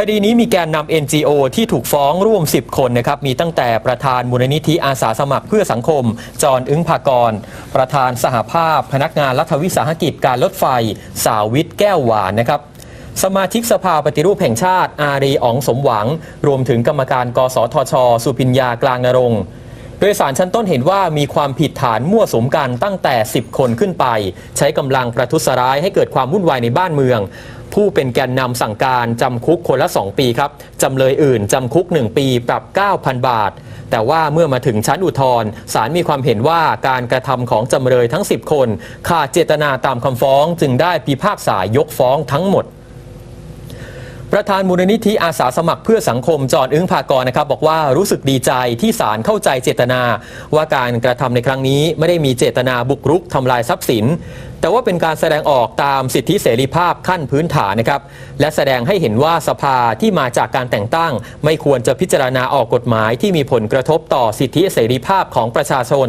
คดีนี้มีแกนนำ NGO ที่ถูกฟ้องร่วม 10 คนนะครับ มีตั้งแต่ประธานมูลนิธิอาสาสมัครเพื่อสังคม จอนอึ้งภากร ประธานสหภาพ พนักงานรัฐวิสาหกิจการรถไฟ สาวิทย์แก้วหวานนะครับ สมาชิกสภาปฏิรูปแห่งชาติ อารีอ๋องสมหวัง รวมถึงกรรมการกสทช สุพิญญากลางนรงค์โดยสารชั้นต้นเห็นว่ามีความผิดฐานมั่วสุมกันตั้งแต่ 10 คนขึ้นไป ใช้กำลังประทุษร้ายให้เกิดความวุ่นวายในบ้านเมือง ผู้เป็นแกนนำสั่งการจำคุกคนละ 2 ปีครับจำเลยอื่นจำคุก 1 ปีปรับ 9,000 บาท แต่ว่าเมื่อมาถึงชั้นอุทธรณ์ศาลมีความเห็นว่าการกระทำของจำเลยทั้ง 10 คนขาดเจตนาตามคำฟ้องจึงได้พิพากษายกฟ้องทั้งหมด ประธานมูลนิธิอาสาสมัครเพื่อสังคมจอนอึ้งภากรนะครับ บอกว่ารู้สึกดีใจที่ศาลเข้าใจเจตนา ว่าการกระทำในครั้งนี้ไม่ได้มีเจตนาบุกรุกทำลายทรัพย์สิน แต่ว่าเป็นการแสดงออกตามสิทธิเสรีภาพขั้นพื้นฐานนะครับ และแสดงให้เห็นว่าสภาที่มาจากการแต่งตั้ง ไม่ควรจะพิจารณาออกกฎหมายที่มีผลกระทบต่อสิทธิเสรีภาพของประชาชน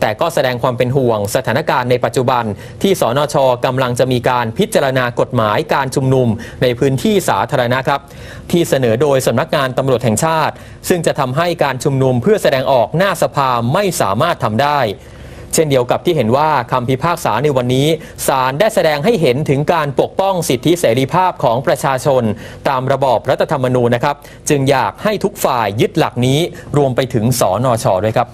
แต่ก็แสดงความเป็นห่วงสถานการณ์ในปัจจุบัน ที่สนชกำลังจะมีการพิจารณากฎหมายการชุมนุมในพื้นที่สาธารณะครับ ที่เสนอโดยสำนักงานตำรวจแห่งชาติ ซึ่งจะทำให้การชุมนุมเพื่อแสดงออกหน้าสภาไม่สามารถทำได้ เช่นเดียวกับที่เห็นว่าคำพิพากษาในวันนี้ศาลได้แสดงให้เห็นถึงการปกป้องสิทธิเสรีภาพของประชาชน ตามระบอบรัฐธรรมนูญนะครับ จึงอยากให้ทุกฝ่ายยึดหลักนี้รวมไปถึงสอนอชด้วยครับ